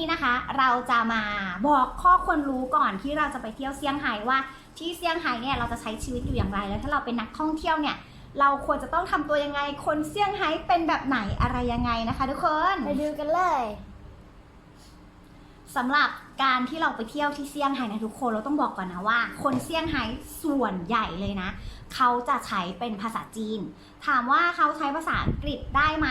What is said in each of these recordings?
นี้นะคะ เราจะมาบอกข้อควรรู้ก่อนที่เราจะไปเที่ยวเซี่ยงไฮ้ว่า ที่เซี่ยงไฮ้เนี่ยเราจะใช้ชีวิตอยู่อย่างไร แล้วถ้าเราเป็นนักท่องเที่ยวเนี่ย เราควรจะต้องทำตัวยังไง คนเซี่ยงไฮ้เป็นแบบไหนอะไรยังไงนะคะ ทุกคน ไปดูกันเลย สำหรับการที่เราไปเที่ยวที่เซี่ยงไฮ้นะทุกคนเราต้องบอกก่อนนะว่า คนเซี่ยงไฮ้ส่วนใหญ่เลยนะ เขาจะใช้เป็นภาษาจีน ถามว่าเขาใช้ภาษาอังกฤษได้ไหม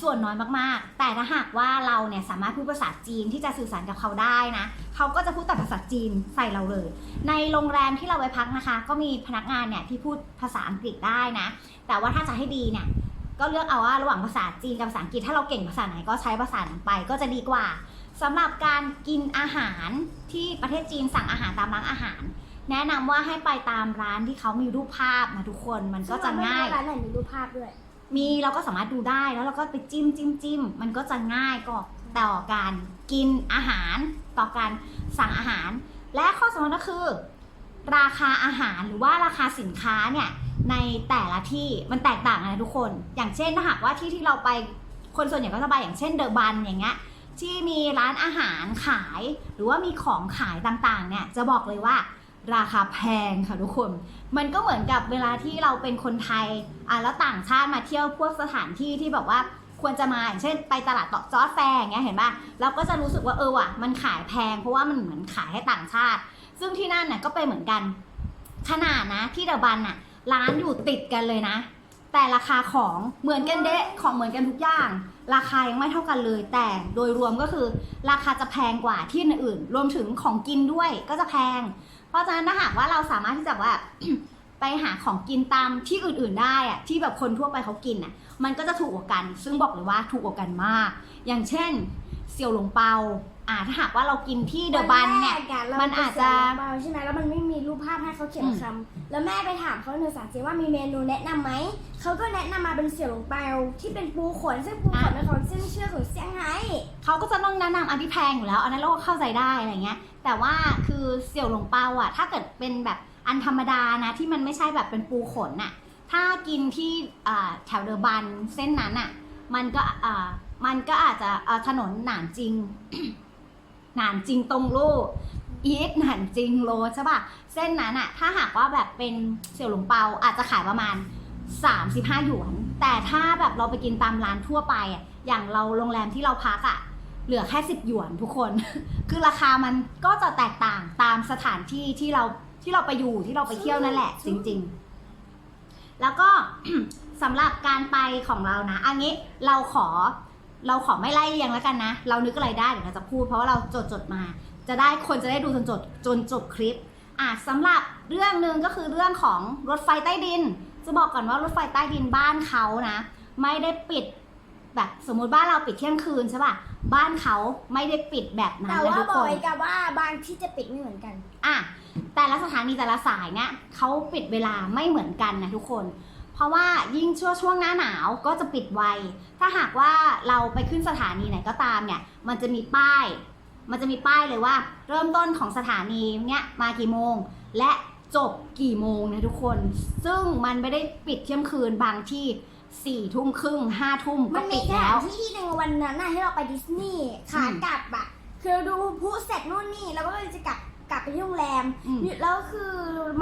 ส่วนน้อยมากๆ แต่ถ้าหากว่าเราเนี่ยสามารถพูดภาษาจีนที่จะสื่อสารกับเขาได้นะ เขาก็จะพูดแต่ภาษาจีนใส่เราเลย ในโรงแรมที่เราไปพักนะคะ ก็มีพนักงานเนี่ยที่พูดภาษาอังกฤษได้นะ แต่ว่าถ้าจะให้ดีเนี่ยก็เลือกเอาว่าระหว่างภาษาจีนกับภาษาอังกฤษถ้าเราเก่งภาษาไหนก็ใช้ภาษานั้นไปก็จะดีกว่าสำหรับการกินอาหารที่ประเทศจีนสั่งอาหารตามร้านอาหาร แนะนำว่าให้ไปตามร้านที่เขามีรูปภาพนะทุกคนมันก็จะง่ายร้านไหนมีรูปภาพด้วย มีเราก็สามารถดูได้แล้วเราก็ไปจิ้มจิ้มจิ้มมันก็จะง่ายก็ต่อการกินอาหาร ต่อการสั่งอาหาร และข้อสำคัญก็คือ ราคาอาหารหรือว่าราคาสินค้าเนี่ยในแต่ละที่มันแตกต่างกันนะทุกคน อย่างเช่นถ้าหากว่าที่ที่เราไปคนส่วนใหญ่ก็จะไปอย่างเช่นเดอะบันอย่างเงี้ยที่มีร้านอาหารขาย หรือว่ามีของขายต่างๆเนี่ยจะบอกเลยว่า ราคาแพงค่ะทุกคน มันก็เหมือนกับเวลาที่เราเป็นคนไทยอะแล้วต่างชาติมาเที่ยวพวกสถานที่ที่แบบว่าควรจะมาอย่างเช่นไปตลาดตอกจอดแฟร์อย่างเงี้ยเห็นป่ะเราก็จะรู้สึกว่าเออว่ะมันขายแพง เพราะว่ามันเหมือนขายให้ต่างชาติ ซึ่งที่นั่นน่ะก็เป็นเหมือนกันขนาดนะที่เดบันน่ะร้านอยู่ติดกันเลยนะ แต่ราคาของเหมือนกันเดะของเหมือนกันทุกอย่าง ราคายังไม่เท่ากันเลย แต่โดยรวมก็คือ ราคาจะแพงกว่าที่อื่น รวมถึงของกินด้วยก็จะแพง เพราะฉะนั้นถ้าหากว่าเราสามารถที่จะว่า ไปหาของกินตามที่อื่นๆได้อะที่แบบคนทั่วไปเขากินอะ มันก็จะถูกกว่ากัน ซึ่งบอกเลยว่าถูกกว่ากันมาก อย่างเช่นเสี่ยวหลงเปา อ่าถ้าหากว่าเรากินที่เดอะบันเนี่ย วัแรกะมันอาจจะเรไปเบาใช่ไหมแล้วมันไม่มีรูปภาพให้เขาเขียนอืมคำแล้วแม่ไปถามเขาในภาษาจีนว่ามีเมนูแนะนำไหมเขาก็แนะนำมาเป็นเสี่ยวหลงเปาที่เป็นปูขนซึ่งปูขนเป็นของเส้นเชื่อของเซี่ยงไฮ้เขาก็จะต้องแนะนำอันที่แพงอยู่แล้วอันนั้นเราก็เข้าใจได้อะไรเงี้ย แต่ว่าคือเสี่ยวหลงเปาอะ ถ้าเกิดเป็นแบบอันธรรมดานะที่มันไม่ใช่แบบเป็นปูขนน่ะ ถ้ากินที่อ่าแถวเดอะบันเส้นนั้นอะ มันก็อ่ามันก็อาจจะอ่าถนนหนานจริง หนานจริงตรงลู่อีทหนานจริงโรดใช่ป่ะ เส้นนั้นอะถ้าหากว่าแบบเป็นเสี่ยวหลงเปาอาจจะขายประมาณ 35 หยวน แต่ถ้าแบบเราไปกินตามร้านทั่วไปอะอย่างเราโรงแรมที่เราพักอะเหลือแค่10หยวนทุกคน คือราคามันก็จะแตกต่างตามสถานที่ที่เราที่เราไปอยู่ที่เราไปเที่ยวนั่นแหละ จริง ๆ แล้วก็สำหรับการไปของเรานะ อันนี้เราขอ เราขอไม่ไล่เรียงแล้วกันนะ เรานึกอะไรได้เดี๋ยวเราจะพูดเพราะว่าเราจดจดๆมา จะได้คนจะได้ดูจนจบจนจบคลิปอะสำหรับเรื่องหนึ่งก็คือเรื่องของรถไฟใต้ดิน จะบอกก่อนว่ารถไฟใต้ดินบ้านเขานะ ไม่ได้ปิดแบบสมมุติบ้านเราปิดเที่ยงคืนใช่ป่ะบ้านเขาไม่ได้ปิดแบบนั้นแต่นะว่าทุกบคอกนไว้กับว่าบางที่จะปิดไม่เหมือนกัน อะแต่ละสถานีแต่ละสายเนี่ยเขาปิดเวลาไม่เหมือนกันนะทุกคน เพราะว่ายิ่งช่วงช่วงหน้าหนาวก็จะปิดไว ถ้าหากว่าเราไปขึ้นสถานีไหนก็ตามเนี่ย มันจะมีป้าย มันจะมีป้ายเลยว่า เริ่มต้นของสถานีเนี่ยมากี่โมง และจบกี่โมงนะทุกคน ซึ่งมันไม่ได้ปิดเที่ยงคืนบางที่สี่ทุ่มครึ่งห้าทุ่มมัก็นปิมีดสแล้ถาวนที่ที่หนึ่งวันนั้นน่ะที่เราไปดิสนีย์ขากลับอะคือเราดูพลุเสร็จนู่นนี่แล้วก็เลยจะกลับกลับไปที่โรงแรมอืม แล้วคือ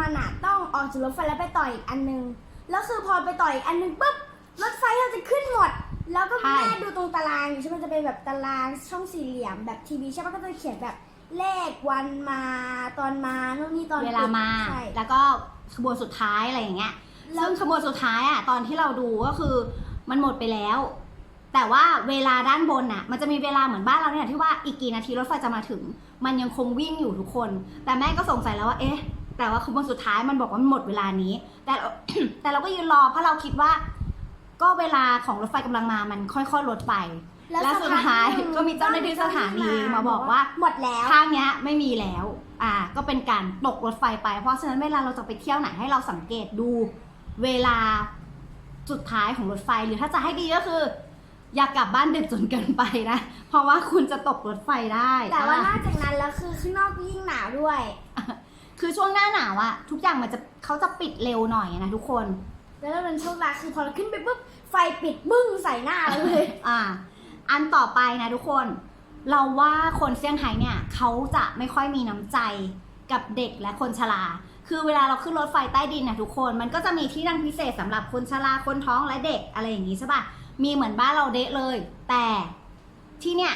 มันอะต้องออกจากรถไฟแล้วไปต่ออีกอันนึง แล้วคือพอไปต่ออีกอันนึงปุ๊บรถไฟเราจะขึ้นหมด แล้วก็แม่ดูตรงตารางอยู่ใช่ไหมมันจะเป็นแบบตารางช่องสี่เหลี่ยมแบบทีวีใช่ปะก็จะเขียนแบบเลขวันมาตอนมานู่นนี่ตอนเวลามา ใช่ แล้วก็ขบวนสุดท้ายอะไรอย่างเงี้ย แล้ว ซึ่งขบวนสุดท้ายอะตอนที่เราดูก็คือมันหมดไปแล้ว แต่ว่าเวลาด้านบนน่ะ มันจะมีเวลาเหมือนบ้านเราเนี่ยที่ว่าอีกกี่นาทีรถไฟจะมาถึง มันยังคงวิ่งอยู่ทุกคน แต่แม่ก็สงสัยแล้วว่าเอ๊ะ แต่ว่าขบวนสุดท้ายมันบอกว่ามันหมดเวลานี้ แต่แต่เราก็ยืนรอเพราะเราคิดว่า ก็เวลาของรถไฟกำลังมามันค่อยๆลดไป และสุดท้ายก็มีเจ้าหน้าที่สถานีมาบอกว่าหมดแล้วข้างเนี้ยไม่มีแล้ว อ่า ก็เป็นการตกรถไฟไป เพราะฉะนั้นเวลาเราจะไปเที่ยวไหนให้เราสังเกตดูเวลาสุดท้ายของรถไฟหรือถ้าจะให้ดีก็คือ อย่ากลับบ้านดึกจนเกินไปนะ เพราะว่าคุณจะตกรถไฟได้ แต่ว่านอะอกจากนั้นแล้วคือข้างนอกยิ่งหนาวด้วย คือช่วงหน้าหนาวอะทุกอย่างมันจะเขาจะปิดเร็วหน่อยนะทุกคน แล้วก็เป็นโชคร้ายคือพอเราขึ้นไปปุ๊บไฟปิดบึ้งใส่หน้าเราเลย อ่า อันต่อไปนะทุกคน เราว่าคนเซี่ยงไฮ้เนี่ยเขาจะไม่ค่อยมีน้ำใจกับเด็กและคนชรา คือเวลาเราขึ้นรถไฟใต้ดินนะทุกคน มันก็จะมีที่นั่งพิเศษสำหรับคนชรา คนท้องและเด็กอะไรอย่างนี้ใช่ปะมีเหมือนบ้านเราเดะเลย แต่ที่เนี่ย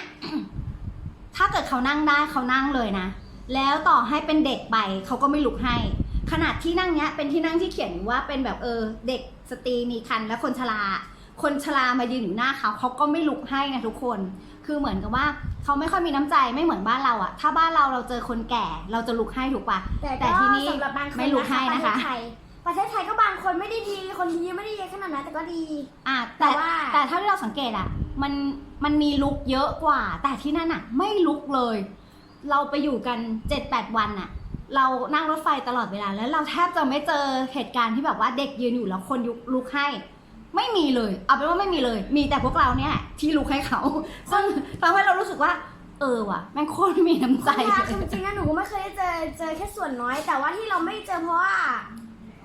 ถ้าเกิดเขานั่งได้เขานั่งเลยนะ แล้วต่อให้เป็นเด็กไปเขาก็ไม่ลุกให้ ขนาดที่นั่งเนี้ยเป็นที่นั่งที่เขียนว่าเป็นแบบเออเด็กสตรีมีคันและคนชรา คนชรามายืนอยู่หน้าเขาเขาก็ไม่ลุกให้นะทุกคน คือเหมือนกับว่าเขาไม่ค่อยมีน้ำใจไม่เหมือนบ้านเราอะถ้าบ้านเราเราเจอคนแก่เราจะลุกให้ถูกปะแต่แต่ก็ที่นี่สำหรับบางคนไม่รู้ให้นะคะประเทศไทยประเทศไทยก็บางคนไม่ได้ดี คนดีไม่ได้ดีขนาดนั้นแต่ก็ดี อะแต่แต่ว่า แต่ถ้าที่เราสังเกตอะมันมันมีลุกเยอะกว่า แต่ที่นั่นอะไม่ลุกเลย เราไปอยู่กัน7จ็ดแปดวันอะเรานั่งรถไฟตลอดเวลา แล้วเราแทบจะไม่เจอเหตุการณ์ที่แบบว่าเด็กยืนอยู่แล้วคนยุลุกให้ ไม่มีเลย เอาเป็นว่าไม่มีเลย มีแต่พวกเราเนี่ยที่ลุกให้เขาซึ่งทำให้เรารู้สึกว่า เออว่ะแม่งโคตรมีน้ำใจใช่เลย จริงๆนะหนูก็ไม่เคยได้เจอเจอแค่ส่วนน้อย แต่ว่าที่เราไม่เจอเพราะว่า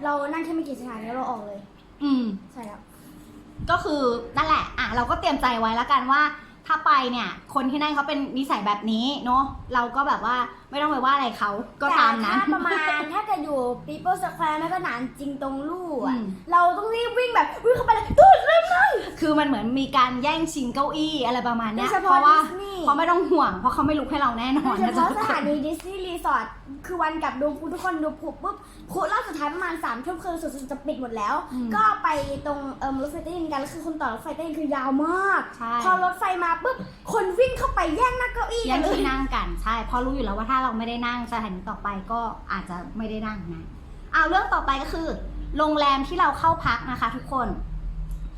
เรานั่งแค่ไม่กี่สถานีแล้วเราออกเลย อืม ใช่แล้ว ก็คือนั่นแหละ อะ เราก็เตรียมใจไว้แล้วกันว่า ถ้าไปเนี่ย คนที่นั่นเขาเป็นนิสัยแบบนี้เนาะเราก็แบบว่า ไม่ต้องไปว่าอะไรเขาก็ตามนั้น แต่ถ้าประมาณถ้าเกิดอยู่ People Square ไม่ก็หนานจริงตรงลู่อะอืม เราต้องรีบวิ่งแบบวิ่งเข้าไปเลยตูดเร็วเลยคือมันเหมือนมีการแย่งชิงเก้าอี้อะไรประมาณโดเนี้ยยเฉเพพาะราะว่าดิสนีย์เพราะไม่ต้องห่วง เพราะเขาไม่ลุกให้เราแน่นอนโดยเฉนะจ๊ะพาะทุสกคถานนีดิสนีย์รีสอร์ทคือวันกลับดูทุกคนดูผูปุ๊บผูรอบสุดท้ายประมาณสามทุ่มคือสุดจะปิดหมดแล้ว อืมก็ไปตรงเอิมรถไฟใต้ดินกันแล้วคือคนต่อรถไฟใต้ดินคือยาวมาก ใช่พอรถไฟมาปุ๊บคนวิ่งเข้าไปแย่งหน้าเก้าอี้แย่กังนเลที่ยนั่งกันใช่เพราะรู้อยู่แล้วว่าถ้าเราไม่ได้นั่งสถานีต่อไปก็อาจจะไม่ได้นั่งนะเอาเรื่องต่อไปก็คือ โรงแรมที่เราเข้าพักนะคะ ทุกคน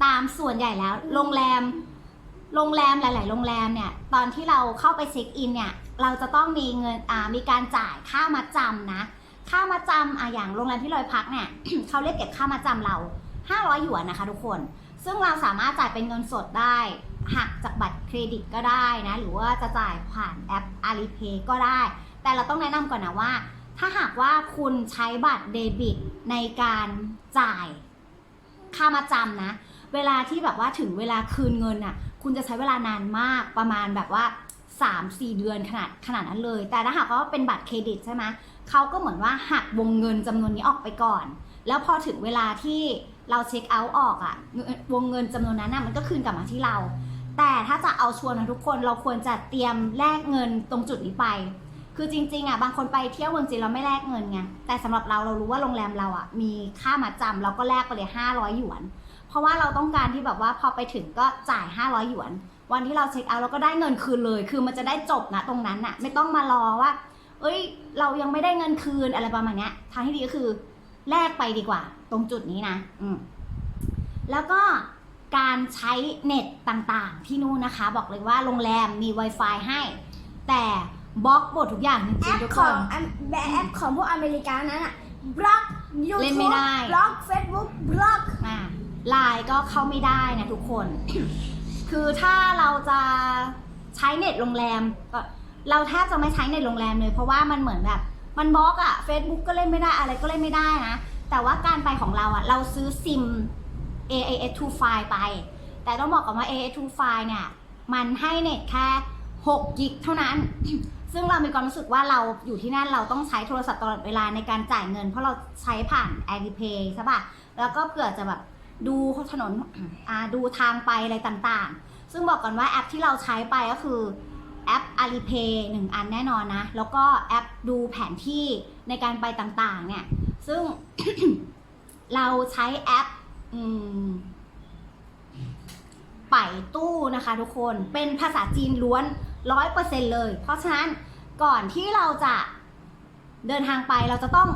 ตามส่วนใหญ่แล้ว โรงแรมโรงแรมหลาย ๆ โรงแรมเนี่ยตอนที่เราเข้าไปเช็คอินเนี่ยเราจะต้องมีเงินอ่ามีการจ่ายค่ามาจำนะค่ามาจำอะอย่างโรงแรมที่เราพักเนี่ยเขาเรียกเก็บค่ามาจำเรา 500หยวนนะคะ ทุกคน ซึ่งเราสามารถจ่ายเป็นเงินสดได้หักจากบัตรเครดิตก็ได้นะ หรือว่าจะจ่ายผ่านแอป Alipay ก็ได้ แต่เราต้องแนะนำก่อนนะว่า ถ้าหากว่าคุณใช้บัตรเดบิตในการจ่ายค่ามาจำนะ เวลาที่แบบว่าถึงเวลาคืนเงินน่ะ คุณจะใช้เวลานานมากประมาณแบบว่า 3-4 เดือนขนาดขนาดนั้นเลย แต่ถ้าหากว่าเป็นบัตรเครดิตใช่ไหมเขาก็เหมือนว่าหักวงเงินจำนวนนี้ออกไปก่อน แล้วพอถึงเวลาที่เราเช็คเอาท์ออกอะวงเงินจำนวนนั้นน่ะมันก็คืนกลับมาที่เรา แต่ถ้าจะเอาชวนนะทุกคนเราควรจะเตรียมแลกเงินตรงจุดนี้ไป คือจริงๆอะบางคนไปเที่ยวเมืองจีนเราไม่แลกเงินไงแต่สำหรับเราเรารู้ว่าโรงแรมเราอะมีค่ามาจำเราก็แลกไปเลย 500 หยวน เพราะว่าเราต้องการที่แบบว่าพอไปถึงก็จ่าย 500 หยวน วันที่เราเช็คเอาท์เราก็ได้เงินคืนเลย คือมันจะได้จบนะตรงนั้นน่ะ ไม่ต้องมารอว่า เอ้ย เรายังไม่ได้เงินคืนอะไรประมาณเนี้ยทางที่ดีก็คือแลกไปดีกว่า ตรงจุดนี้นะอืมแล้วก็การใช้เน็ตต่างๆ ที่นู่นนะคะ บอกเลยว่าโรงแรมมี Wi-Fi ให้ แต่ บล็อกหมดทุกอย่างจแอริงปๆทุกขคอนงอันแบบแอปของพวกอเมริกานั้นอะบล็อกยูเล่นทูไม่บได้ บล็อกเฟซบุ๊กบล็อกอ่าไลน์ก็เข้าไม่ได้นะทุกคน คือถ้าเราจะใช้เน็ตโรงแรมก็เราแทบจะไม่ใช้เน็ตโรงแรมเลย เพราะว่ามันเหมือนแบบ มันบล็อกอะ Facebook ก็เล่นไม่ได้อะไรก็เล่นไม่ได้นะ แต่ว่าการไปของเราอะเราซื้อซิม AAS 2 file ไป แต่ต้องบอกก่อนว่า AAS 2 file เนี่ย มันให้เน็ตแค่6กิกเท่านั้น ซึ่งเรามีความรู้สึกว่าเราอยู่ที่นั่นเราต้องใช้โทรศัพท์ตลอดเวลาในการจ่ายเงิน เพราะเราใช้ผ่าน a อ p a y ใช่ปะแล้วก็เผื่อจะแบบดูถนนดูทางไปอะไรต่างๆ ซึ่งบอกก่อนว่าแอปที่เราใช้ไปก็คือแอป Alipay หนึ่งอันแน่นอนนะ แล้วก็แอปดูแผนที่ในการไปต่างๆ เนี่ย ซึ่งเราใช้แอปอไปตู้นะคะทุกคนเป็นภาษาจีนล้วน ร้อยเปอร์เซ็นเลย เพราะฉะนั้นก่อนที่เราจะเดินทางไปเราจะต้อง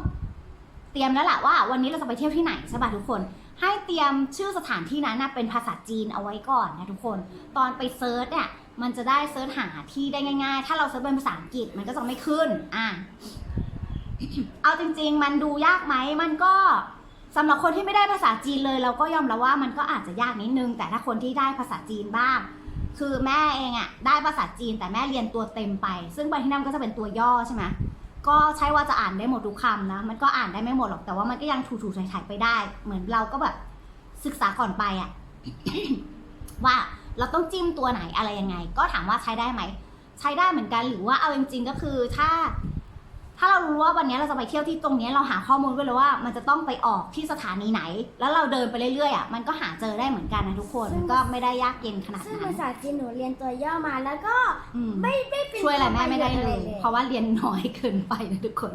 เตรียมแล้วแหละว่า วันนี้เราจะไปเที่ยวที่ไหนใช่ป่ะทุกคน ให้เตรียมชื่อสถานที่นั้นนะเป็นภาษาจีนเอาไว้ก่อนนะทุกคน ตอนไปเซิร์ชเนี่ยมันจะได้เซิร์ชหาที่ได้ง่าย ๆ ถ้าเราเซิร์ชเป็นภาษาอังกฤษมันก็จะไม่ขึ้นอะเอาจริง ๆ มันดูยากไหมมันก็สำหรับคนที่ไม่ได้ภาษาจีนเลย เราก็ยอมรับว่ามันก็อาจจะยากนิดนึง แต่ถ้าคนที่ได้ภาษาจีนบ้าง คือแม่เองอะได้ภาษาจีนแต่แม่เรียนตัวเต็มไป ซึ่งไปที่นั่นก็จะเป็นตัวย่อใช่ไหมก็ใช่ว่าจะอ่านได้หมดทุกคำนะ มันก็อ่านได้ไม่หมดหรอกแต่ว่ามันก็ยังถูๆถ่ายๆไปได้ เหมือนเราก็แบบศึกษาก่อนไปอะว่าเราต้องจิ้มตัวไหนอะไรยังไง ก็ถามว่าใช้ได้ไหม ใช้ได้เหมือนกันหรือว่าเอาจริงๆก็คือถ้า ถ้าเรารู้ว่าวันนี้เราจะไปเที่ยวที่ตรงนี้เราหาข้อมูลไว้เลยว่ามันจะต้องไปออกที่สถานีไหน แล้วเราเดินไปเรื่อยๆอะมันก็หาเจอได้เหมือนกันนะทุกคนมันก็ไม่ได้ยากเย็นขนาดซึ่งนั้ภาน ษาจีนหนูเรียนตัวย่อมาแล้วก็อืม ไม่ไม่เป็นช่วยอะไรแม่ไม่ได้เลยประโชน์เพราะว่าเรียนน้อยเกินไปนะทุกคน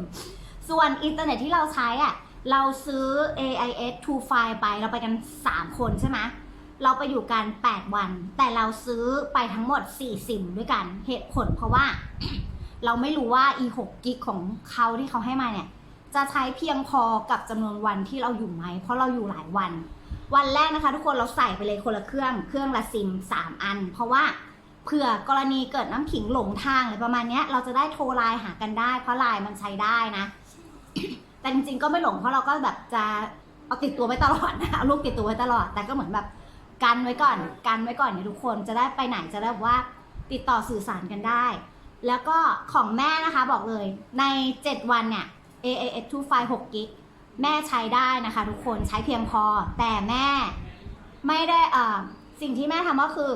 ส่วนอินเทอร์เน็ตที่เราใช้อะ เราซื้อ AIS 2 file ไป เราไปกัน 3 คนใช่ไหม เราไปอยู่กัน 8 วัน แต่เราซื้อไปทั้งหมด4ซิมด้วยกัน เหตุผลเพราะว่า เราไม่รู้ว่า e 6กิกของเขาที่เขาให้มาเนี่ย จะใช้เพียงพอกับจำนวนวันที่เราอยู่ไหม เพราะเราอยู่หลายวัน วันแรกนะคะ ทุกคนเราใส่ไปเลยคนละเครื่อง เครื่องละซิม 3 อัน เพราะว่าเผื่อกรณีเกิดน้ำขิงหลงทางหรือประมาณเนี้ยเราจะได้โทรไลน์หากันได้ เพราะไลน์มันใช้ได้นะ แต่จริงๆก็ไม่หลงเพราะเราก็แบบจะเอาติดตัวไว้ตลอดนะเอาลูกติดตัวไว้ตลอด แต่ก็เหมือนแบบกันไว้ก่อน กันไว้ก่อนเนี่ยทุกคนจะได้ไปไหนจะได้ว่าติดต่อสื่อสารกันได้ แล้วก็ของแม่นะคะบอกเลยใน 7 วันเนี่ย AAS 2 file 6กิกแม่ใช้ได้นะคะ ทุกคนใช้เพียงพอ แต่แม่ไม่ได้เอ่อสิ่งที่แม่ทำก็คือ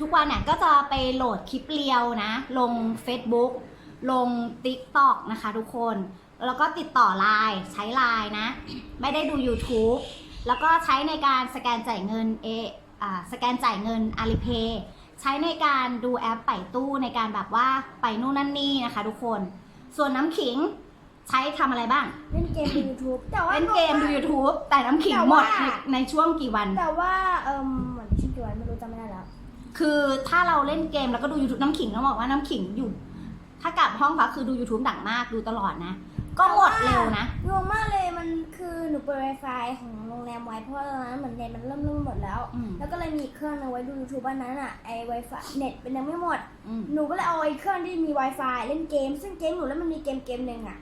ทุกวันเนี่ยก็จะไปโหลดคลิปเรียวนะ ลง Facebook ลง TikTok นะคะทุกคน แล้วก็ติดต่อไลน์ใช้ไลน์นะ ไม่ได้ดู YouTube แล้วก็ใช้ในการสแกนจ่ายเงินเออสแกนจ่ายเงิน Alipay ใช้ในการดูแอปไปตู้ในการแบบว่าไปนู่นนั่นนี่นะคะ ทุกคน ส่วนน้ำขิงใช้ทำอะไรบ้าง เล่นเกมดู YouTube แต่ว่าเล่นเกมดู YouTube แต่น้ำขิงแต่หมว่าดในในช่วงกี่วัน แต่ว่าเอิมเหมือนชื่อตัวไม่รู้จำไม่ได้แล้ว คือถ้าเราเล่นเกมแล้วก็ดู YouTube น้ำขิงต้องบอกว่าน้ำขิงอยู่ ถ้ากลับห้องพักคือดู YouTube ดังมากดูตลอดนะ ก็หมดเร็วนะ งงมากเลยมันคือหนูเปิด Wi-Fi ของโรงแรมไว้เพราะว่าตอนนั้นเหมือนเน็ตมันเริ่มเริ่มหมดแล้ว อืม แล้วก็เลยมีอีกเครื่องนึงไว้ดู YouTube อันนั้นอะไอ Wi-Fi เน็ตเป็นยังไม่หมด อืม หนูก็เลยเอาไอ้เครื่องที่มี Wi-Fi เล่นเกม ซึ่งเกมหนูแล้วมันมีเกมเกมหนึ่งอะ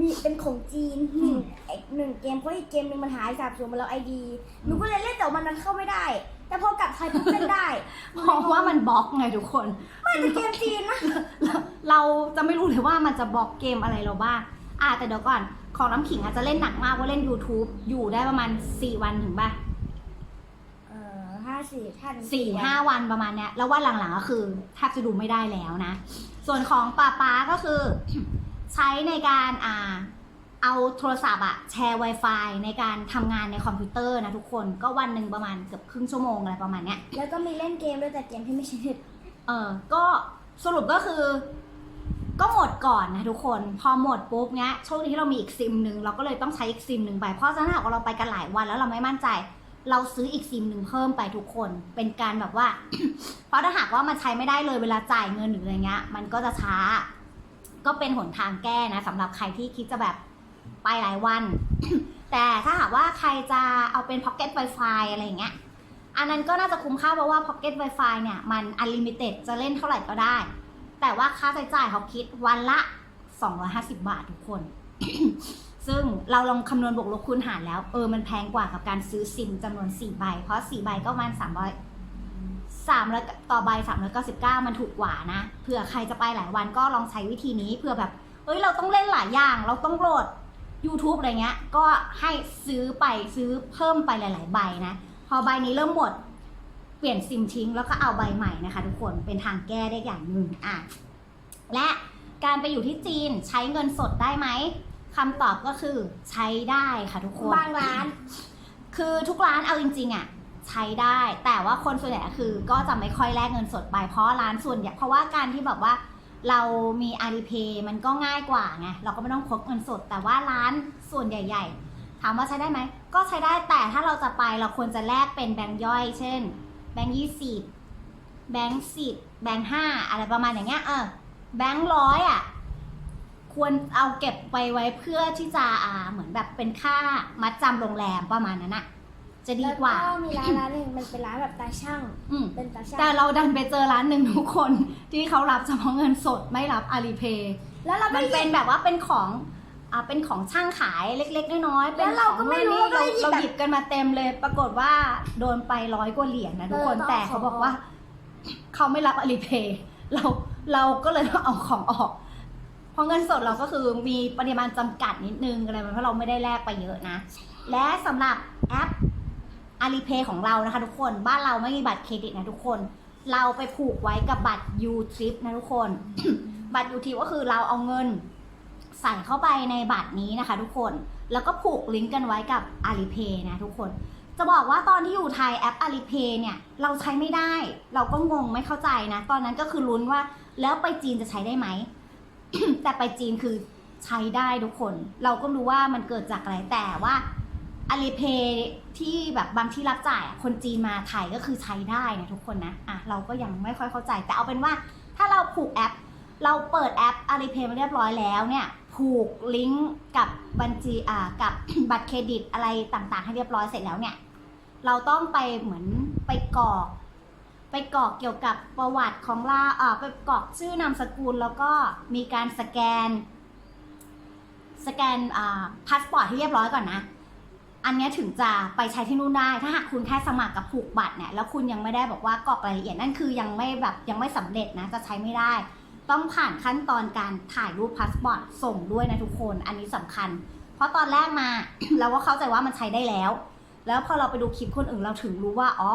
มีเป็นของจีนหนึ่งไอ้หนึ่งเกมเพราะอีกเกมหนึ่งมันหายสาบสูญมาแล้วไอดีหนูก็เลยเล่นแต่ว่ามันนั้นเข้าไม่ได้ แต่พอกลับไทยปุ๊บเล่นได้เพราะว่ามันบล็อกไงทุกคน ไม่แต่เกมจีนนะ เราเราจะไม่รู้เลยว่ามันจะบล็อกเกมอะไรเราบ้าง อะแต่เดี๋ยวก่อน ของน้ำขิงอาจจะเล่นหนักมากว่าะเล่น YouTube อยู่ได้ประมาณ 4 วันถึงป่ะเออห้าสี่ท่านสี่ห้าวันประมาณเนี้ยแล้ววันหลังๆก็คือแทบจะดูไม่ได้แล้วนะ ส่วนของป้าป๊าก็คือ ใช้ในการอ่าเอาโทรศัพท์อะแชร์ Wi-Fi ในการทำงานในคอมพิวเตอร์นะทุกคนก็วันหนึ่งประมาณเกือบครึ่งชั่วโมงอะไรประมาณเนี้ย แล้วก็มีเล่นเกมด้วยแต่เกมที่ไม่ใช่เน็ตเออก็สรุปก็คือ ก็หมดก่อนนะทุกคน พอหมดปุ๊บเนี้ยโชคดีที่เรามีอีกซิมหนึ่งเราก็เลยต้องใช้อีกซิมหนึ่งไปเพราะฉะนั้นหากว่าเราไปกันหลายวันแล้วเราไม่มั่นใจ เราซื้ออีกซิมหนึ่งเพิ่มไปทุกคน เป็นการแบบว่า เพราะถ้าหากว่ามันใช้ไม่ได้เลยเวลาจ่ายเงินหรืออะไรเงี้ย มันก็จะช้า ก็เป็นหนทางแก้นะสำหรับใครที่คิดจะแบบไปหลายวัน แต่ถ้าหากว่าใครจะเอาเป็น Pocket Wi-Fi อะไรอย่างเงี้ยอันนั้นก็น่าจะคุ้มค่าเพราะว่า Pocket Wi-Fi เนี่ยมัน unlimited จะเล่นเท่าไหร่ก็ได้ แต่ว่าค่าใช้จ่ายเขาคิดวันละ 250 บาททุกคน ซึ่งเราลองคำนวณบวกลบคูณหารแล้ว เออมันแพงกว่ากับการซื้อซิมจำนวน4ใบ เพราะ4ใบก็ประมาณ300 300ต่อใบ399มันถูกกว่านะเผื่อใครจะไปหลายวันก็ลองใช้วิธีนี้เผื่อแบบ เอ้ยเราต้องเล่นหลายอย่าง เราต้องโหลด YouTube อะไรเงี้ย ก็ให้ซื้อไปซื้อเพิ่มไปหลาย ๆ ใบนะ พอใบนี้เริ่มหมด เปลี่ยนซิมทิ้งแล้วก็เอาใบใหม่นะคะ ทุกคนเป็นทางแก้ได้อย่างหนึ่งอะและการไปอยู่ที่จีนใช้เงินสดได้ไหมคำตอบก็คือใช้ได้ค่ะทุกคนบางร้าน คือทุกร้านเอาจริง ๆอะใช้ได้ แต่ว่าคนส่วนใหญ่ก็คือ ก็จะไม่ค่อยแลกเงินสดไปเพราะร้านส่วนใหญ่เพราะว่าการที่แบบว่าเรามี Alipay มันก็ง่ายกว่าไงเราก็ไม่ต้องพกเงินสด แต่ว่าร้านส่วนใหญ่ ๆ ถามว่าใช้ได้ไหมก็ใช้ได้แต่ถ้าเราจะไปเราควรจะแลกเป็นแบงค์ย่อย เช่น แบงค์ยี่สิบแบงค์สิบแบงค์ห้าอะไรประมาณอย่างเงี้ยเออแบงค์ร้อยอะควรเอาเก็บไปไว้เพื่อที่จะอ่าเหมือนแบบเป็นค่ามัดจำโรงแรมประมาณนั้นอะจะดีกว่าแล้วก็มีร้านร้านหนึ่งมันเป็นร้านแบบตาช่างอืมเป็นตาช่างแต่เราดันไปเจอร้านหนึ่งทุกคนที่เขารับเฉพาะเงินสดไม่รับอาลีเพย์แล้วเรามัไม่นเป็นแบบว่าเป็นของ อ่าเป็นของช่างขายเล็กๆน้อยๆเป็นแล้วเราก็ไม่รู้ของเราเราก็หยิบเราแบบหยิบกันมาเต็มเลย ปรากฏว่าโดนไปร้อยกว่าเหรียญนะทุกคนเออต้องแต่เอาเขาของบอกว่า เขาไม่รับอาลีเพย์เราเราก็เลยต้องเอาของออกเพราะเงินสดเราก็คือมีปริมาณจำกัดนิดนึงอะไรมันเพราะเราไม่ได้แลกไปเยอะนะ และสำหรับแอป Alipay ของเรานะคะทุกคนบ้านเราไม่มีบัตรเครดิตนะทุกคน เราไปผูกไว้กับบัตร U Trip นะทุกคน บัตร U Trip ก็คือเราเอาเงิน ใส่เข้าไปในบัตรนี้นะคะ ทุกคน แล้วก็ผูกลิงก์กันไว้กับ Alipay นะทุกคน จะบอกว่าตอนที่อยู่ไทยแอป Alipay เนี่ยเราใช้ไม่ได้ เราก็งงไม่เข้าใจนะ ตอนนั้นก็คือลุ้นว่าแล้วไปจีนจะใช้ได้ไหม แต่ไปจีนคือใช้ได้ทุกคน เราก็รู้ว่ามันเกิดจากอะไรแต่ว่า Alipay ที่แบบบางที่รับจ่ายคนจีนมาไทยก็คือใช้ได้นะทุกคนนะอะเราก็ยังไม่ค่อยเข้าใจ แต่เอาเป็นว่าถ้าเราผูกแอป เราเปิดแอป Alipay มาเรียบร้อยแล้วเนี่ย ผูกลิงก์กับบัญชีอ่ากับ บัตรเครดิตอะไรต่างๆ ให้เรียบร้อยเสร็จแล้วเนี่ย เราต้องไปเหมือนไปกรอก ไปกรอกเกี่ยวกับประวัติของเราเอ่อไปกรอกชื่อนามสกุลแล้วก็มีการสแกน สแกนอ่าพาสปอร์ตให้เรียบร้อยก่อนนะอันนี้ถึงจะไปใช้ที่นู่นได้ ถ้าหากคุณแค่สมัครกับผูกบัตรเนี่ยแล้วคุณยังไม่ได้บอกว่ากรอกรายละเอียดนั่นคือยังไม่แบบยังไม่สำเร็จนะจะใช้ไม่ได้ ต้องผ่านขั้นตอนการถ่ายรูปพาสปอร์ตส่งด้วยนะทุกคน อันนี้สำคัญ เพราะตอนแรกมา เราก็เข้าใจว่ามันใช้ได้แล้ว แล้วพอเราไปดูคลิปคนอื่นเราถึงรู้ว่า อ๋อ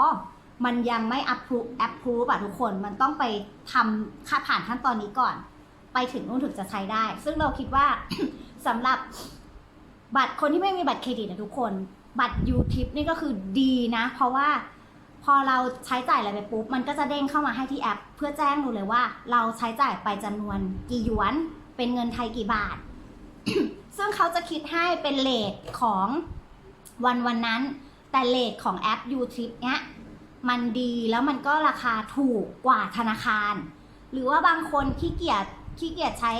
มันยังไม่ approve approve อะทุกคน มันต้องไปทำค่าผ่านขั้นตอนนี้ก่อน ไปถึงนู่นถึงจะใช้ได้ ซึ่งเราคิดว่าสำหรับบัตรคนที่ไม่มีบัตรเครดิตนะทุกคน บัตร u t i p นี่ก็คือดีนะ เพราะว่า พอเราใช้จ่ายอะไรไปปุ๊บ มันก็จะเด้งเข้ามาให้ที่แอป เพื่อแจ้งดูเลยว่า เราใช้จ่ายไปจำนวนกี่หยวน เป็นเงินไทยกี่บาท ซึ่งเขาจะคิดให้เป็นเลทของวันวันนั้น แต่เลทของแอป u t i p เนี้ยมันดีแล้วมันก็ราคาถูกกว่าธนาคาร หรือว่าบางคนขี้เกียจขี้เกียจใช้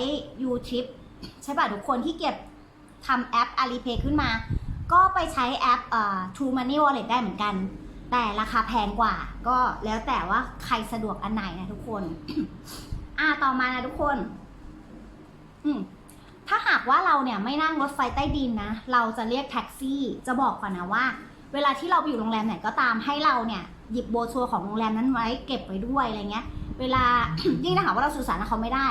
u t i p ใช่ป่ะทุกคนขี้เกียจทำแอป Alipay ขึ้นมา ก็ไปใช้แอป True Money Wallet ได้เหมือนกัน แต่ราคาแพงกว่า ก็แล้วแต่ว่าใครสะดวกอันไหนนะทุกคน อ่าต่อมานะทุกคน อืมถ้าหากว่าเราเนี่ยไม่นั่งรถไฟใต้ดินนะ เราจะเรียกแท็กซี่ จะบอกก่อนนะว่า เวลาที่เราไปอยู่โรงแรมไหนก็ตามให้เราเนี่ยหยิบโบชัวของโรงแรมนั้นไว้เก็บไว้ด้วยอะไรเงี้ย เวลายิ่งถ้าหากว่าเราสื่อสารกับเขาไม่ได้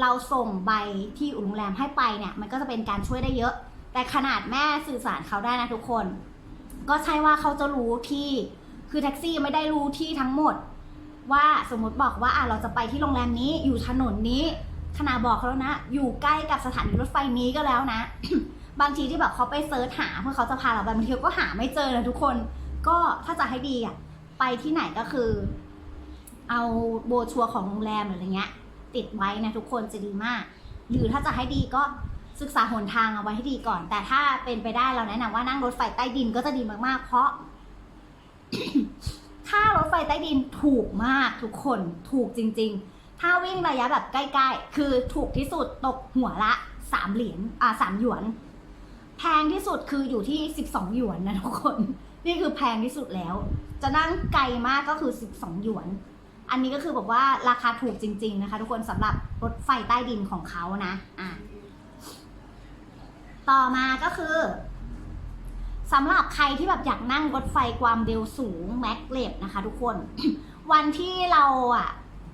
เราส่งใบที่โรงแรมให้ไปเนี่ย มันก็จะเป็นการช่วยได้เยอะ แต่ขนาดแม่สื่อสารเขาได้นะทุกคน ก็ใช่ว่าเขาจะรู้ที่ คือแท็กซี่ไม่ได้รู้ที่ทั้งหมด ว่าสมมติบอกว่าอะเราจะไปที่โรงแรมนี้อยู่ถนนนี้ขนาดบอกเขาแล้วนะ อยู่ใกล้กับสถานีรถไฟนี้ก็แล้วนะ บางทีที่แบบเขาไปเซิร์ชหาเพื่อเขาจะพาเราไปบางทีก็หาไม่เจอนะทุกคน ก็ถ้าจะให้ดีอะไปที่ไหนก็คือ เอาโบชัวของโรงแรมหรืออะไรเงี้ย ติดไว้นะทุกคนจะดีมาก หรือถ้าจะให้ดีก็ศึกษาหนทางเอาไว้ให้ดีก่อน แต่ถ้าเป็นไปได้เราแนะนำว่านั่งรถไฟใต้ดินก็จะดีมากๆ เพราะ ค่ารถไฟใต้ดินถูกมากทุกคนถูกจริง ๆ ถ้าวิ่งระยะแบบใกล้ๆ คือถูกที่สุดตกหัวละสามเหรียญอ่าสามหยวน แพงที่สุดคืออยู่ที่สิบสองหยวนนะทุกคน นี่คือแพงที่สุดแล้ว จะนั่งไกลมากก็คือสิบสองหยวน อันนี้ก็คือบอกว่าราคาถูกจริง ๆนะคะ ทุกคนสำหรับรถไฟใต้ดินของเขานะอะต่อมาก็คือ สำหรับใครที่แบบอยากนั่งรถไฟความเร็วสูงแม็กเลบนะคะทุกคน วันที่เราอะ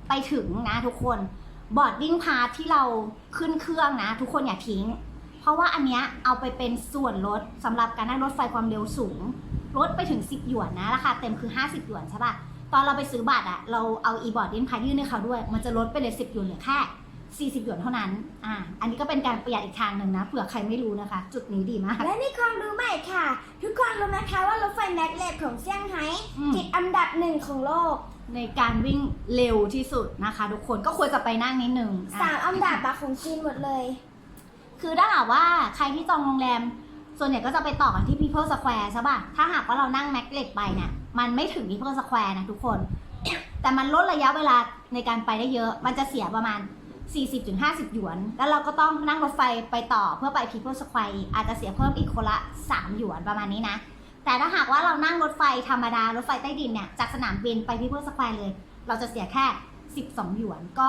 ไปถึงนะทุกคนบอร์ดดิ้งพาสที่เราขึ้นเครื่องนะ ทุกคนอย่าทิ้ง เพราะว่าอันเนี้ยเอาไปเป็นส่วนลดสำหรับการนั่งรถไฟความเร็วสูงลดไปถึง 10 หยวนนะราคาเต็มคือ 50 หยวนใช่ปะตอนเราไปซื้อบัตรอะเราเอาอีบอร์ดดิ้งพายื่นให้เขาด้วย มันจะลดไปเลย 10 หยวนเหลือแค่ 40 หยวนเท่านั้น อ่า อันนี้ก็เป็นการประหยัดอีกทางหนึ่งนะ เผื่อใครไม่รู้นะคะ จุดนี้ดีมาก และนี่ความรู้ใหม่ค่ะ ทุกคนรู้ไหมคะว่ารถไฟแม็กเลบของเซี่ยงไฮ้อืม ติดอันดับหนึ่งของโลกในการวิ่งเร็วที่สุดนะคะ ทุกคนก็ควรจะไปนั่งนิดนึงอะ สามอันดับอะของจีนหมดเลย คือถ้าหากว่าใครที่จองโรงแรม ส่วนใหญ่ก็จะไปต่อกันที่ People Square ใช่ป่ะ ถ้าหากว่าเรานั่งแม็กเล็กไปเนี่ย มันไม่ถึง People Square นะทุกคน แต่มันลดระยะเวลาในการไปได้เยอะ มันจะเสียประมาณ 40-50 หยวน แล้วเราก็ต้องนั่งรถไฟไปต่อเพื่อไป People Square อีกอาจจะเสียเพิ่มอีกคนละ 3 หยวนประมาณนี้นะ แต่ถ้าหากว่าเรานั่งรถไฟธรรมดารถไฟใต้ดินเนี่ย จากสนามบินไป People Square เลย เราจะเสียแค่ 12 หยวน ก็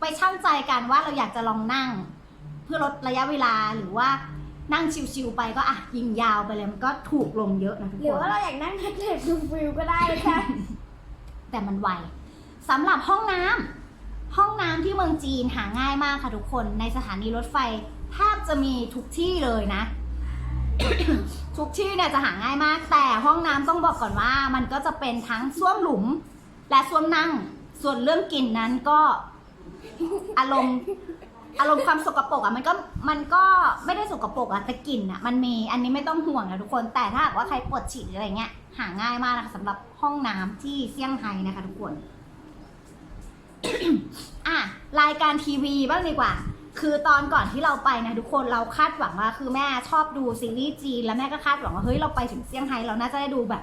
ไปชั่งใจกันว่าเราอยากจะลองนั่ง เพื่อลดระยะเวลาหรือว่านั่งชิวๆไปก็อะยิงยาวไปเลยมันก็ถูกลงเยอะนะทุกหรือคนว่าเราอยากนั่งแม็กเลบดูวิวก็ได้ค่ะแต่มันไวสำหรับห้องน้ำ ห้องน้ำที่เมืองจีนหาง่ายมากค่ะทุกคนในสถานีรถไฟแทบจะมีทุกที่เลยนะ ทุกที่เนี่ยจะหาง่ายมาก แต่ห้องน้ำต้องบอกก่อนว่า มันก็จะเป็นทั้งส้วมหลุม และส้วมนั่ง ส่วนเรื่องกลิ่นนั้นก็อารมณ์อารมณ์ความสกปรกอะมันก็มันก็ไม่ได้สกปรกอะแต่กลิ่นอะมันมีอันนี้ไม่ต้องห่วงนะทุกคนแต่ถ้าหากว่าใครปวดฉี่หรืออะไรเงี้ยหาง่ายมากนะคะสำหรับห้องน้ำที่เซี่ยงไฮ้นะคะทุกคน อะรายการทีวีบ้างดีกว่า คือตอนก่อนที่เราไปนะทุกคนเราคาดหวังว่าคือแม่ชอบดูซีรีส์จีน แล้วแม่ก็คาดหวังว่าเฮ้ยเราไปถึงเซี่ยงไฮ้เราน่าจะได้ดูแบบ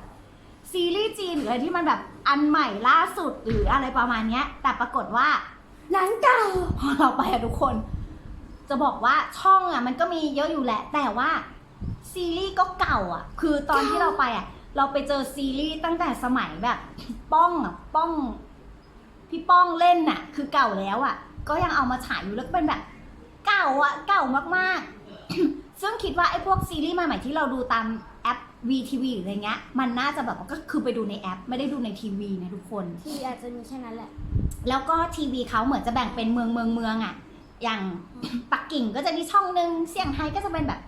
ซีรีส์จีนหรืออะไรที่มันแบบอันใหม่ล่าสุดหรืออะไรประมาณเนี้ย แต่ปรากฏว่าหนังเก่าพอเราไปอะทุกคน จะบอกว่าช่องอะมันก็มีเยอะอยู่แหละ แต่ว่าซีรีส์ก็เก่าอะคือตอนที่เราไปอะเราไปเจอซีรีส์ตั้งแต่สมัยแบบ ป้องอะป้อง พี่ป้องเล่นน่ะ คือเก่าแล้วอะก็ยังเอามาฉายอยู่แล้วก็เป็นแบบ เก่าอะเก่ามากๆ ซึ่งคิดว่าไอ้พวกซีรีส์ใหม่ๆที่เราดูตามแอป VTV หรืออะไรเงี้ย มันน่าจะแบบว่าก็คือไปดูในแอป ไม่ได้ดูในทีวีนะทุกคน ที่อาจจะมีแค่นั้นแหละ แล้วก็ทีวีเขาเหมือนจะแบ่งเป็นเมืองเมืองเมืองอะอย่างปักกิ่งก็จะมีช่องหนึ่งเซี่ยงไฮ้ก็จะเป็นแบบ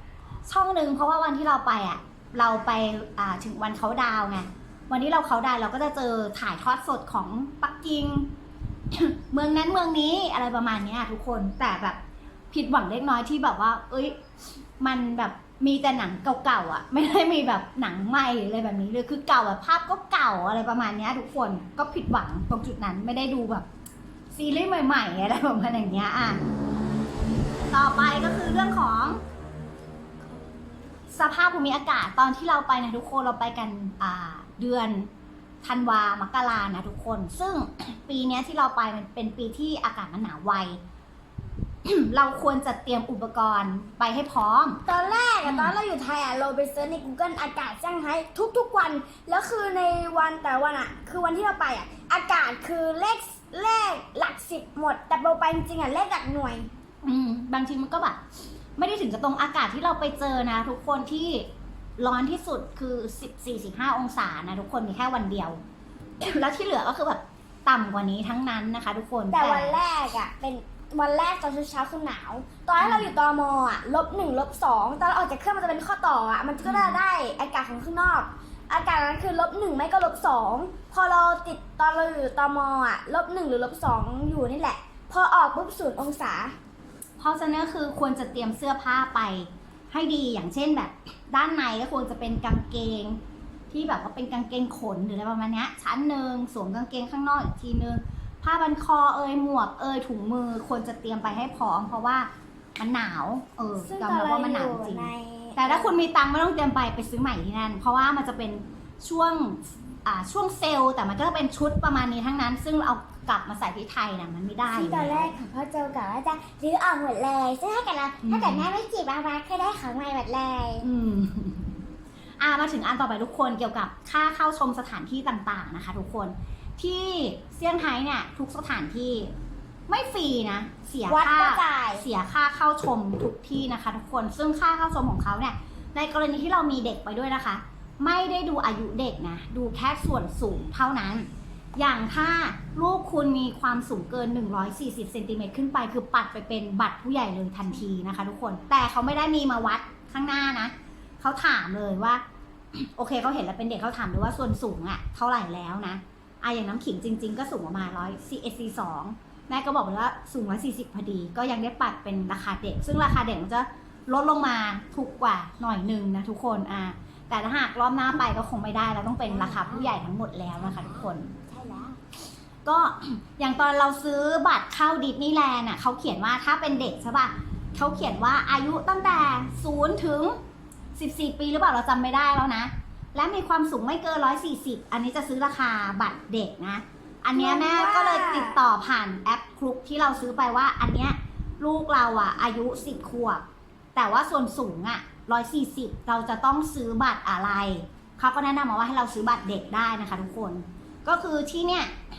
ช่องหนึ่งเพราะว่าวันที่เราไปอะเราไปอ่าถึงวันเขาดาวน์ไง วันที่เราเขาไดาวน์เราก็จะเจอถ่ายทอดสดของปักกิ่งเมืองนั้นเมืองนี้อะไรประมาณนี้ทุกคนแต่แบบผิดหวังเล็กน้อยที่แบบว่า เอ้ย มันแบบมีแต่หนังเก่าๆอะ ไม่ได้มีแบบหนังใหม่หรืออะไรแบบนี้เลยคือเก่าแบบภาพก็เก่าอะไรประมาณนี้ทุกคนก็ผิดหวังตรงจุดนั้นไม่ได้ดูแบบ ซีรีส์ใหม่ๆอะไรประมาณอย่างเงี้ยอะต่อไปก็คือเรื่องของ สภาพภูมิอากาศตอนที่เราไปนะทุกคนเราไปกันอ่า เดือนธันวามกรานะทุกคน ซึ่งปีเนี้ยที่เราไปมันเป็นปีที่อากาศมันหนาวไว เราควรจะเตรียมอุปกรณ์ไปให้พร้อม ตอนแรกอือะมตอนเราอยู่ไทยอะเราไปเซิร์ชใน Google อากาศเซี่ยงไฮ้ทุกๆวัน แล้วคือในวันแต่ละวันอะคือวันที่เราไปอะอากาศคือเลขเลขหลักสิบหมด แต่เราไปจริงๆอะเลขหลักหน่วย อืม บางทีมันก็แบบไม่ได้ถึงกับตรงอากาศที่เราไปเจอนะ ทุกคนที่ ร้อนที่สุดคือ14-15องศานะทุกคนมีแค่วันเดียว แล้วที่เหลือก็คือแบบต่ำกว่านี้ทั้งนั้นนะคะ ทุกคนแต่วันแรกอะเป็นวันแรกตอนเช้าๆคือหนาว ตอนที่เราอยู่ตอมอะลบหนึ่งลบสองตอนเราออกจากเครื่องมันจะเป็นข้อต่ออะมันก็จะได้อากาศของข้างนอก อากาศนั้นคือลบหนึ่งไม่ก็ลบสองพอเราติดตอนเราอยู่ตอมอะลบหนึ่งหรือลบสองอยู่นี่แหละ พอออกปุ๊บศูนย์องศาเพราะฉะนั้นคือควรจะเตรียมเสื้อผ้าไป ให้ดีอย่างเช่นแบบด้านในก็ควรจะเป็นกางเกง ที่แบบว่าเป็นกางเกงขนหรืออะไรประมาณเนี้ยชั้นหนึ่งสวมกางเกงข้างนอกอีกทีนึงผ้าบันคอเอยหมวกเอยถุงมือควรจะเตรียมไปให้พร้อมเพราะว่ามันหนาวเออซึ่งยอมตอนรับเราว่ามันหอนาวยู่จริงในแต่ถ้าคุณมีตังค์ไม่ต้องเตรียมไปไปซื้อใหม่ที่นั่น เพราะว่ามันจะเป็นช่วงอ่าช่วงเซลล์แต่มันก็จะเป็นชุดประมาณนี้ทั้งนั้น ซึ่งเอา กลับมาใส่ที่ไทยนะมันไม่ได้ซึ่งตอนแรกของพ่อโจกะว่าจะรื้อออกหมดเลยซึ่งถ้าเกิดเราอืมถ้าเกิดแม่ไม่จีบอามาก็ได้ของใหม่หมดเลยอืมอ่ามาถึงอันต่อไปทุกคนเกี่ยวกับค่าเข้าชมสถานที่ต่างๆนะคะ ทุกคนที่เซี่ยงไฮ้เนี่ยทุกสถานที่ไม่ฟรีนะเสียวัดค่าก็จ่ายเสียค่าเข้าชมทุกที่นะคะ ทุกคนซึ่งค่าเข้าชมของเขาเนี่ย ในกรณีที่เรามีเด็กไปด้วยนะคะ ไม่ได้ดูอายุเด็กนะ ดูแค่ส่วนสูงเท่านั้น อย่างถ้าลูกคุณมีความสูงเกิน 140เซนติเมตรขึ้นไป คือปัดไปเป็นบัตรผู้ใหญ่เลยทันทีนะคะทุกคน แต่เขาไม่ได้มีมาวัดข้างหน้านะ เขาถามเลยว่า โอเคเขาเห็นแล้วเป็นเด็กเขาถามเลยว่าส่วนสูงอะเท่าไหร่แล้วนะอะอย่างน้ำขิงจริง ๆ ก็สูงประมาณร้อยซีเอซีสองแม่ก็บอกไปว่าสูงร้อยสี่สิบพอดี ก็ยังได้ปัดเป็นราคาเด็ก ซึ่งราคาเด็กมันจะลดลงมาถูกกว่าหน่อยหนึ่งนะทุกคนอะแต่ถ้าหากรอบหน้าไปก็คงไม่ได้เราต้องเป็นราคาผู้ใหญ่ทั้งหมดแล้วนะคะทุกคน ก็อย่างตอนเราซื้อบัตรเข้าดิสนีย์แลนด์อะเขาเขียนว่าถ้าเป็นเด็กใช่ป่ะเขาเขียนว่าอายุตั้งแต่ศูนย์ถึง14ปีหรือเปล่าเราจำไม่ได้แล้วนะ และมีความสูงไม่เกิน140อันนี้จะซื้อราคาบัตรเด็กนะ อันเนี้ยแม่ก็เลยติดต่อผ่านแอปคลุกที่เราซื้อไปว่า อันเนี้ยลูกเราอะ อายุ10ขวบแต่ว่าส่วนสูงอะ140เราจะต้องซื้อบัตรอะไรเขาก็แนะนำมาว่าให้เราซื้อบัตรเด็กได้นะคะทุกคน ก็คือที่เนี่ยคือ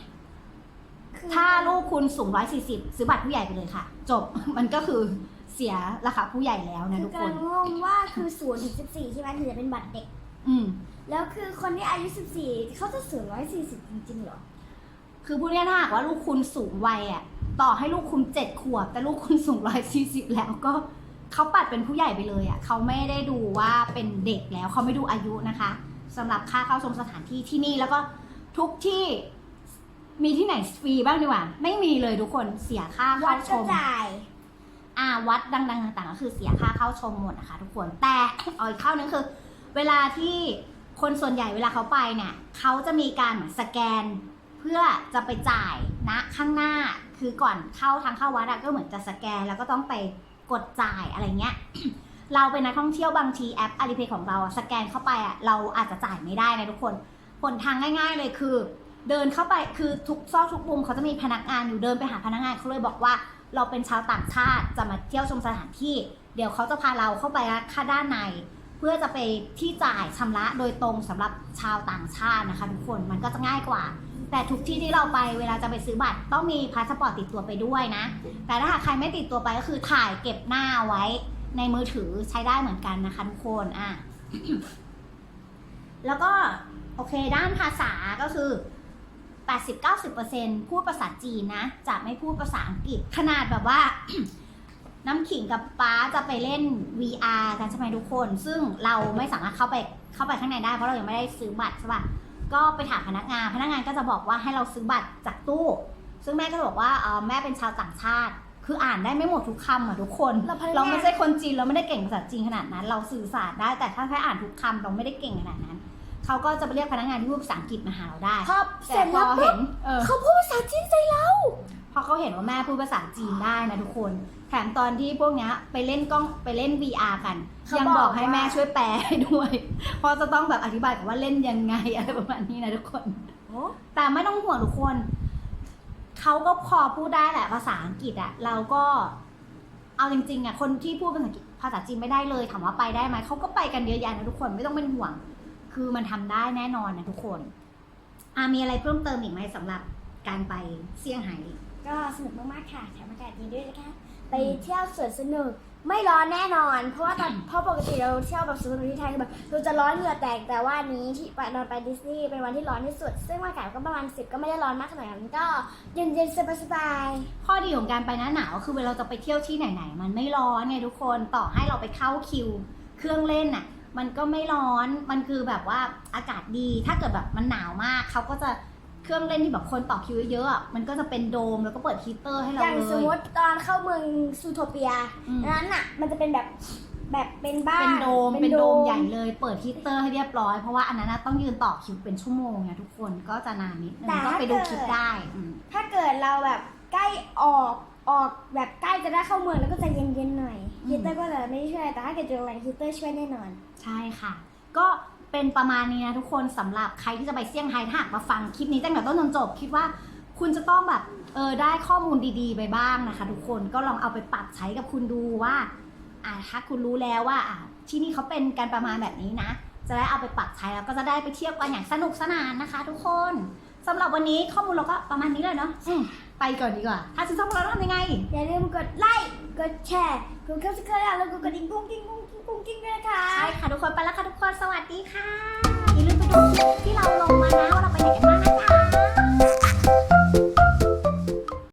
ถ้าลูกคุณสูง 140 ซื้อบัตรผู้ใหญ่ไปเลยค่ะ จบ มันก็คือเสียราคาผู้ใหญ่แล้วนะคืทุอกกำคลันงงงว่าคือศูนย์ถึงสิบสี่ใช่ไหมถึงจะเป็นบัตรเด็ก อืม แล้วคือคนที่อายุสิบสี่เขาจะสูงร้อยสี่สิบจริงๆเหรอ คือพูดง่ายๆถ้าหากว่าลูกคุณสูงวัยอะ ต่อให้ลูกคุณเจ็ดขวบ แต่ลูกคุณสูง 140 แล้วก็เขาปัดเป็นผู้ใหญ่ไปเลยอะ เขาไม่ได้ดูว่าเป็นเด็กแล้ว เขาไม่ดูอายุนะคะสำหรับค่าเข้าชมสถานที่ที่นี่แล้วก็ทุกที่ มีที่ไหนฟรีบ้างดีกว่า ไม่มีเลยทุกคนเสียค่าวัเข้าดชก็ม จ่ายอ่าวัดดังๆต่างๆก็คือเสียค่าเข้าชมหมดนะคะ ทุกคนแต่ เอาอีกข้าวนึงคือ เวลาที่คนส่วนใหญ่เวลาเขาไปเนี่ยเขาจะมีการเหมือนสแกน เพื่อจะไปจ่ายณข้างหน้าคือก่อนเข้าทางเข้าวัดอะก็เหมือนจะสแกนแล้วก็ต้องไปกดจ่ายอะไรเงี้ย เราเป็นนักท่องเที่ยวบางทีแอป Alipay ของเราอะสแกนเข้าไปอะเราอาจจะจ่ายไม่ได้นะทุกคนผลทางง่าย ๆ เลยคือ เดินเข้าไปคือทุกซอกทุกมุมเขาจะมีพนักงานอยู่เดินไปหาพนักงานเขาเลยบอกว่า เราเป็นชาวต่างชาติจะมาเที่ยวชมสถานที่ เดี๋ยวเขาจะพาเราเข้าไปค่าด้านใน เพื่อจะไปที่จ่ายชำระโดยตรงสำหรับชาวต่างชาตินะคะทุกคนมันก็จะง่ายกว่า แต่ทุกที่ที่เราไปเวลาจะไปซื้อบัตรต้องมีพาสปอร์ตติดตัวไปด้วยนะ แต่ถ้าหากใครไม่ติดตัวไปก็คือถ่ายเก็บหน้าไว้ในมือถือใช้ได้เหมือนกันนะคะทุกคนอะแล้วก็โอเคด้านภาษาก็คือ 80-90%พูดภาษาจีนนะ จะไม่พูดภาษาอังกฤษ ขนาดแบบว่า น้ำขิงกับป้าจะไปเล่น VR กันใช่ไหมทุกคน ซึ่งเราไม่สามารถเข้าไปเข้าไปข้างในได้เพราะเรายังไม่ได้ซื้อบัตรใช่ปะก็ไปถามพนักงาน พนักงานก็จะบอกว่าให้เราซื้อบัตรจากตู้ ซึ่งแม่ก็จะบอกว่าเออแม่เป็นชาวต่างชาติ คืออ่านได้ไม่หมดทุกคำอะทุกคน แล้วพนักงาน เราไม่ใช่คนจีนเราไม่ได้เก่งภาษาจีนขนาดนั้น เราสื่อสารได้แต่ถ้าแค่อ่านทุกคำเราไม่ได้เก่งขนาดนั้น เขาก็จะไปเรียกพนักงานที่พูดภาษาอังกฤษมาหาเราได้พอเสร็จพแล้อวปุ๊เห็บนเออ เขาพูดภาษาจีนใส่เรา พอเขาเห็นว่าแม่พูดภาษาจีนได้นะทุกคน แถมตอนที่พวกเนี้ยไปเล่นกล้องไปเล่น VR กัน เขายังบอกบอกให้ว่า แม่ช่วยแปลให้ด้วย เพราะจะต้องแบบอธิบายกับว่าเล่นยังไงอะไรประมาณนี้นะทุกคนแต่ไม่ต้องห่วงทุกคน เขาก็พอพูดได้แหละภาษาอังกฤษอะเราก็ เอาจริงๆอะคนที่พูดภาษาอังกฤษภาษาจีนไม่ได้เลยถามว่าไปได้ไหมเขาก็ไปกันเยอะแยะนะทุกคนไม่ต้องเป็นห่วง คือมันทำได้แน่นอนนะทุกคนอะมีอะไรเพิ่มเติมอีกไหมสำหรับการไปเซี่ยงไฮ้ก็สนุกมากๆค่ะแถมอากาศดีด้วยนะคะ ไปเที่ยวสวนสนุกไม่ร้อนแน่นอน เพราะว่าตอนเพราะปกติเราเที่ยวแบบสวนสนุกที่ไทยคือแบบเราจะร้อนเหงื่อแตกแต่ว่าอันนี้ที่ไปนอนไปดิสนีย์เป็นวันที่ร้อนที่สุด ซึ่งอากาศก็ประมาณ10ก็ไม่ได้ร้อนมากขนาดนั้นก็เย็นๆสบายข้อดีของการไปหน้าหนาวคือเวลาเราจะไปเที่ยวที่ไหนๆมันไม่ร้อนไงทุกคนต่อให้เราไปเข้าคิว เครื่องเล่นน่ะ มันก็ไม่ร้อนมันคือแบบว่าอากาศดีถ้าเกิดแบบมันหนาวมากเขาก็จะเครื่องเล่นที่แบบคนต่อคิวเยอะๆอะมันก็จะเป็นโดมแล้วก็เปิดฮีตเตอร์ให้ๆเราอย่างเลย สมมติตอนเข้าเมืองซูโทเปียอืมอันนั้นอะ มันจะเป็นแบบแบบเป็นบ้านเป็นโดมเป็นโดมใหญ่เลยเปิดฮีตเตอร์ให้เรียบร้อยเพราะว่าอันนั้นนะต้องยืนต่อคิวเป็นชั่วโมงไงทุกคนก็จะนานนิดนึงก็ไปดูคลิปได้อืมถ้าเกิดเราแบบใกล้ออก ออกแบบใกล้จะได้เข้าเมืองแล้วก็จะเย็นๆหน่อยอืม ฮีตเตอร์ก็จะไม่ช่วยแต่ถ้าเกิดอยู่โรงแรมฮีตเตอร์ช่วยแน่นอน ใช่ค่ะ ก็เป็นประมาณนี้นะทุกคนสำหรับใครที่จะไปเซี่ยงไฮ้ถ้าหากมาฟังคลิปนี้ตั้งแต่ต้นจนจบ คิดว่าคุณจะต้องแบบเออได้ข้อมูลดีๆ ไปบ้างนะคะ ทุกคนก็ลองเอาไปปรับใช้กับคุณดูว่าอ่าถ้าคุณรู้แล้วว่าอ่าที่นี่เขาเป็นการประมาณแบบนี้นะ จะได้เอาไปปรับใช้แล้วก็จะได้ไปเที่ยวกันอย่างสนุกสนานนะคะ ทุกคนสำหรับวันนี้ข้อมูลเราก็ประมาณนี้เลยเนาะอืม ไปก่อนดีกว่า ถ้าชื่นชอบเราต้องทำยังไง อย่าลืมกดไลค์ กดแชร์ กดกระดิ่งแล้วก็กดดิ้งกุ้งกิ้งกุ้งกิ้งกุ้งกิ้งด้วยนะคะใช่ค่ะทุกคนไปแล้วค่ะทุกคน สวัสดีค่ะ อย่าลืมไปดูที่เราลงมานะว่าเราไปไหนกันบ้างนะคะ